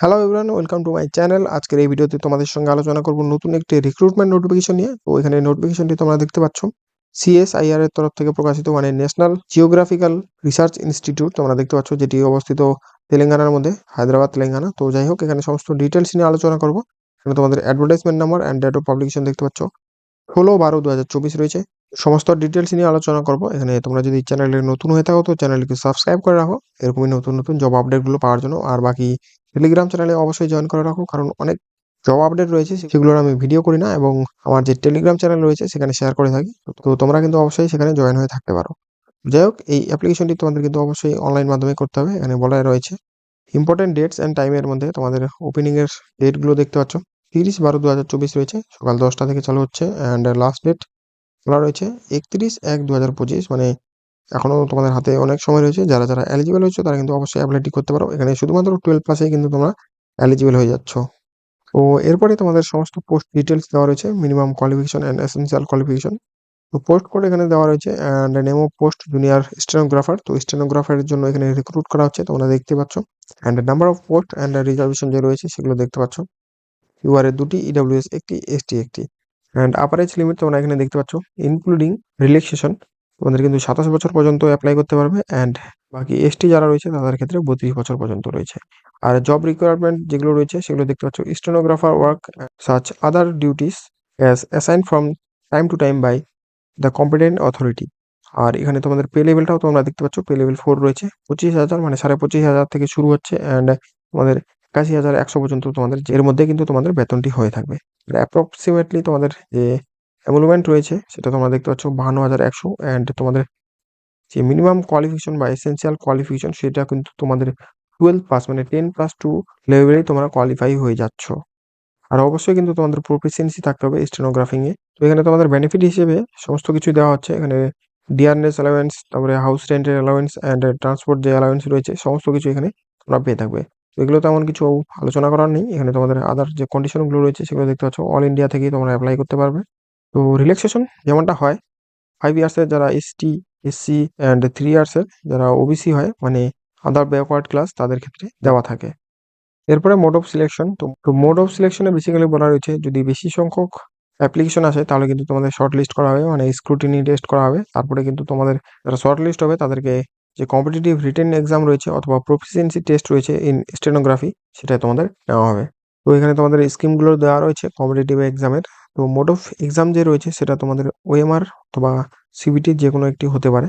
Hello everyone welcome to my channel আজকের এই ভিডিওতে তোমাদের সঙ্গে আলোচনা করব নতুন একটি রিক্রুটমেন্ট নোটিফিকেশন নিয়ে। তো এখানে নোটিফিকেশনটি তোমরা দেখতে পাচ্ছ। সিএসআইআর এর তরফ থেকে প্রকাশিত মানে ন্যাশনাল জিওগ্রাফিক্যাল রিসার্চ ইনস্টিটিউট তোমরা দেখতে পাচ্ছ, যেটি অবস্থিত তেলেঙ্গানার মধ্যে, হায়দ্রাবাদ, তেলেঙ্গানা। তো যাই হোক, এখানে সমস্ত ডিটেলস নিয়ে আলোচনা করব। এখানে তোমাদের advertisement number and date of publication দেখতে পাচ্ছ। ষোলো বারো দু রয়েছে। সমস্ত ডিটেলস নিয়ে আলোচনা করব। এখানে তোমরা যদি চ্যানেলে নতুন হয়ে থাকো, তো চ্যানেলকে সাবস্ক্রাইব করে রাখো। এরকমই নতুন নতুন জব আপডেটগুলো পাওয়ার জন্য। আর বাকি টেলিগ্রাম চ্যানেলে অবশ্যই জয়েন করে রাখো, কারণ অনেক জব আপডেট রয়েছে, সেগুলোর আমি ভিডিও করি না এবং আমার যে টেলিগ্রাম চ্যানেল রয়েছে, সেখানে শেয়ার করে থাকি। তো তোমরা কিন্তু অবশ্যই সেখানে জয়েন হয়ে থাকতে পারো। যাই হোক, এই অ্যাপ্লিকেশনটি তোমাদের কিন্তু অবশ্যই অনলাইন মাধ্যমে করতে হবে। এখানে বলা রয়েছে ইম্পর্টেন্ট ডেটস অ্যান্ড টাইমের মধ্যে তোমাদের ওপেনিংয়ের ডেটগুলো দেখতে পাচ্ছ। তিরিশ বারো দু হাজার চব্বিশ রয়েছে। সকাল দশটা থেকে চালু হচ্ছে অ্যান্ড লাস্ট ডেট বলা রয়েছে। একত্রিশ এক দু হাজার পঁচিশ মানে এখনও তোমাদের হাতে অনেক সময় রয়েছে। যারা যারা এলিজিবল হয়েছে, তারা কিন্তু অবশ্যই অ্যাপ্লাইটি করতে পারো। এখানে শুধুমাত্র টুয়েলভ পাসেই কিন্তু তোমরা এলিজিবল হয়ে যাচ্ছ। তো এরপরে তোমাদের সমস্ত পোস্ট ডিটেলস দেওয়া রয়েছে minimum qualification and essential qualification তো পোস্ট কোড এখানে দেওয়া রয়েছে and name post junior stenographer তো স্টেনোগ্রাফারের জন্য এখানে রিক্রুট করা হচ্ছে, তোমরা দেখতে পাচ্ছ। And number of post and reservation যে রয়েছে, সেগুলো দেখতে পাচ্ছ। ইউআর দুটি ইডাব্লিউএস একটি এসটি একটি। অ্যান্ড আপার এজ লিমিট তোমরা এখানে দেখতে পাচ্ছ ইনক্লুডিং রিল্যাক্সেশন তোমাদের কিন্তু সাতাশ বছর পর্যন্ত অ্যাপ্লাই করতে পারবে অ্যান্ড বাকি এসটি যারা রয়েছে তাদের ক্ষেত্রে বত্রিশ বছর পর্যন্ত রয়েছে। আর জব রিকোয়ারমেন্ট যেগুলো রয়েছে সেগুলো দেখতে পাচ্ছ stenographer work such other duties as assign from time to time by the competent authority আর এখানে তোমাদের পে লেভেলটাও তোমরা দেখতে পাচ্ছ পে লেভেল ফোর রয়েছে, পঁচিশ হাজার মানে সাড়ে পঁচিশ হাজার থেকে শুরু হচ্ছে অ্যান্ড তোমাদের একাশি হাজার একশো পর্যন্ত তোমাদের, এর মধ্যে কিন্তু তোমাদের বেতনটি হয়ে থাকবে। অ্যাপ্রক্সিমেটলি তোমাদের যে এমলুমেন্ট রয়েছে, সেটা তোমরা দেখতে পাচ্ছ বাহান্ন হাজার একশো অ্যান্ড তোমাদের যে মিনিমাম কোয়ালিফিকেশন বা এসেন্সিয়াল কোয়ালিফিকেশন সেটা কিন্তু তোমাদের টুয়েলভ পাস মানে টেন প্লাস টু লেভেলেই তোমরা কোয়ালিফাই হয়ে যাচ্ছ। আর অবশ্যই কিন্তু তোমাদের প্রফিসিয়েন্সি থাকতে হবে স্টেনোগ্রাফিংয়ে তো এখানে তোমাদের বেনিফিট হিসেবে সমস্ত কিছু দেওয়া হচ্ছে। এখানে ডিয়ারনেস অ্যালাওয়েন্স তারপরে হাউস রেন্টের অ্যালাওয়েন্স অ্যান্ড ট্রান্সপোর্ট যে অ্যালাওয়েন্স রয়েছে, সমস্ত কিছু এখানে তোমরা পেয়ে থাকবে। এগুলো তেমন কিছু আলোচনা করার নেই। এখানে তোমাদের আদার যে কন্ডিশনগুলো রয়েছে সেগুলো দেখতে পাচ্ছ। অল ইন্ডিয়া থেকেই তোমরা অ্যাপ্লাই করতে পারবে। তো রিল্যাক্সেশন যেমনটা হয় ফাইভ ইয়ার্সের যারা এসটি এসসি অ্যান্ড থ্রি ইয়ার্সের যারা ওবিসি হয় মানে আদার ব্যাকওয়ার্ড ক্লাস তাদের ক্ষেত্রে দেওয়া থাকে। এরপরে মোড অফ সিলেকশন তো মোড অফ সিলেকশনে বেসিক্যালি বলা রয়েছে, যদি বেশি সংখ্যক অ্যাপ্লিকেশন আসে, তাহলে কিন্তু তোমাদের শর্ট লিস্ট করা হবে মানে স্ক্রুটিনি টেস্ট করা হবে। তারপরে কিন্তু তোমাদের যারা শর্ট লিস্ট হবে, তাদেরকে যে কম্পিটিটিভ রিটেন এক্সাম রয়েছে অথবা প্রফিসিয়েন্সি টেস্ট রয়েছে ইন স্টেনোগ্রাফি সেটা তোমাদের নেওয়া হবে। তো এখানে তোমাদের স্কিমগুলো দেওয়া রয়েছে কম্পিটিটিভ এক্সামের তো মোড অফ এক্সাম যে রয়েছে সেটা তোমাদের ওএমআর অথবা সিবিটি যে কোনো একটি হতে পারে।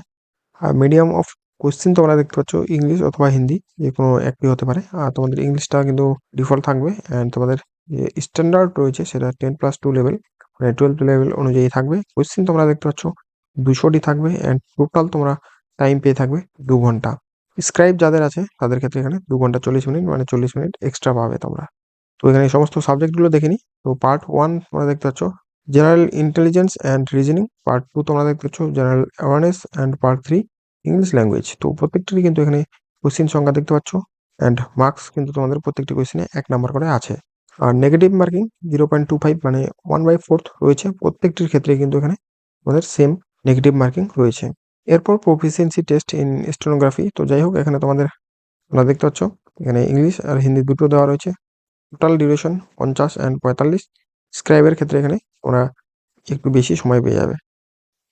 আর মিডিয়াম অফ কোশ্চেন তোমরা দেখতে পাচ্ছ ইংলিশ অথবা হিন্দি যে কোনো একটি হতে পারে। আর তোমাদের ইংলিশটা কিন্তু ডিফল্ট থাকবে অ্যান্ড তোমাদের যে স্ট্যান্ডার্ড রয়েছে সেটা টেন প্লাস টু লেভেল মানে টুয়েলভ লেভেল অনুযায়ী থাকবে। কোশ্চেন তোমরা দেখতে পাচ্ছ দুশোটি থাকবে অ্যান্ড টোটাল তোমরা টাইম পেয়ে থাকবে দু ঘণ্টা। স্ক্রাইব যাদের আছে, তাদের ক্ষেত্রে এখানে দু ঘণ্টা চল্লিশ মিনিট মানে চল্লিশ মিনিট এক্সট্রা পাবে তোমরা। তো এখানে সমস্ত সাবজেক্টগুলো দেখে নিই। তো পার্ট ওয়ান তোমরা দেখতে পাচ্ছ general intelligence and reasoning part two তোমরা দেখতে পাচ্ছ general awareness and part three English language তো প্রত্যেকটিরই কিন্তু এখানে কোশ্চিন সংখ্যা দেখতে পাচ্ছ অ্যান্ড মার্কস কিন্তু তোমাদের প্রত্যেকটি কোশ্চিনে এক নাম্বার করে আছে। আর negative marking zero point two five মানে ওয়ান বাই ফোর্থ রয়েছে। প্রত্যেকটির ক্ষেত্রে কিন্তু এখানে আমাদের সেম নেগেটিভ মার্কিং রয়েছে। এরপর প্রফিসিয়েন্সি টেস্ট ইন স্টেনোগ্রাফি তো যাই হোক এখানে তোমাদের তোমরা দেখতে পাচ্ছ, এখানে ইংলিশ আর হিন্দি দুটো দেওয়া রয়েছে। টোটাল ডিউরেশন পঞ্চাশ অ্যান্ড পঁয়তাল্লিশ। স্ক্রাইবের ক্ষেত্রে এখানে তোমরা একটু বেশি সময় পেয়ে যাবে।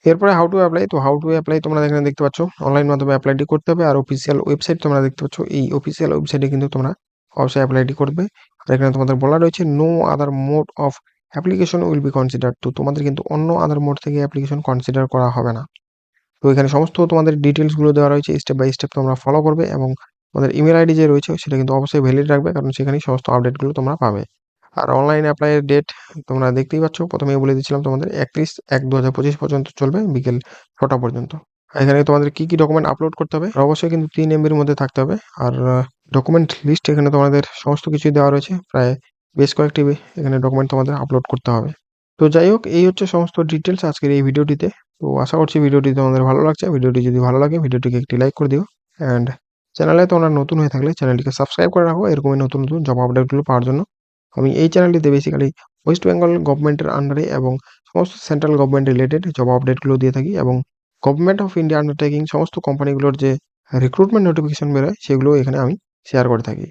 এরপরে হাউ টু অ্যাপ্লাই তো হাউ টু অ্যাপ্লাই তোমরা এখানে দেখতে পাচ্ছ অনলাইন মাধ্যমে অ্যাপ্লাইটি করতে হবে আর অফিসিয়াল ওয়েবসাইট তোমরা দেখতে পাচ্ছ, এই অফিসিয়াল ওয়েবসাইটে কিন্তু তোমরা অবশ্যই অ্যাপ্লাইটি করবে। আর এখানে তোমাদের বলা রয়েছে no other mode of application will be consider তো তোমাদের কিন্তু অন্য আদার মোড থেকে অ্যাপ্লিকেশন কনসিডার করা হবে না। তো এখানে সমস্ত তোমাদের ডিটেলসগুলো দেওয়া রয়েছে স্টেপ বাই স্টেপ তোমরা ফলো করবে এবং তোমাদের ইমেল আইডি যে রয়েছে সেটা কিন্তু অবশ্যই ভ্যালিড রাখবে কারণ সেখানেই সমস্ত আপডেটগুলো তোমরা পাবে। আর অনলাইন অ্যাপ্লাইয়ের ডেট তোমরা দেখতেই পাচ্ছ, প্রথমেই বলে দিচ্ছিলাম তোমাদের একত্রিশ এক দু পর্যন্ত চলবে বিকেল ছটা পর্যন্ত। এখানে তোমাদের কি কি ডকুমেন্ট আপলোড করতে হবে অবশ্যই কিন্তু তিন এমবির মধ্যে থাকতে হবে। আর ডকুমেন্ট লিস্ট এখানে তোমাদের সমস্ত কিছুই দেওয়া রয়েছে, প্রায় বেশ কয়েকটি এখানে ডকুমেন্ট তোমাদের আপলোড করতে হবে। তো যাই হোক, এই হচ্ছে সমস্ত ডিটেলস আজকের এই ভিডিওটিতে তো আশা করছি ভিডিওটি তোমাদের ভালো লাগছে। ভিডিওটি যদি ভালো লাগে, ভিডিওটিকে একটি লাইক করে দিও। অ্যান্ড চ্যানেলে তোমরা নতুন হয়ে থাকলে চ্যানেলটিকে সাবস্ক্রাইব করে রাখো। এরকমই নতুন নতুন জব আপডেটগুলো পাওয়ার জন্য। আমি এই চ্যানেলটিতে বেসিক্যালি ওয়েস্ট বেঙ্গল গভর্নমেন্টের আন্ডারে এবং সমস্ত সেন্ট্রাল গভর্নমেন্ট রিলেটেড জব আপডেটগুলো দিয়ে থাকি এবং গভর্নমেন্ট অফ ইন্ডিয়া আন্ডারটেকিং সমস্ত কোম্পানিগুলোর যে রিক্রুটমেন্ট নোটিফিকেশন বেরোয়, সেগুলো এখানে আমি শেয়ার করে থাকি।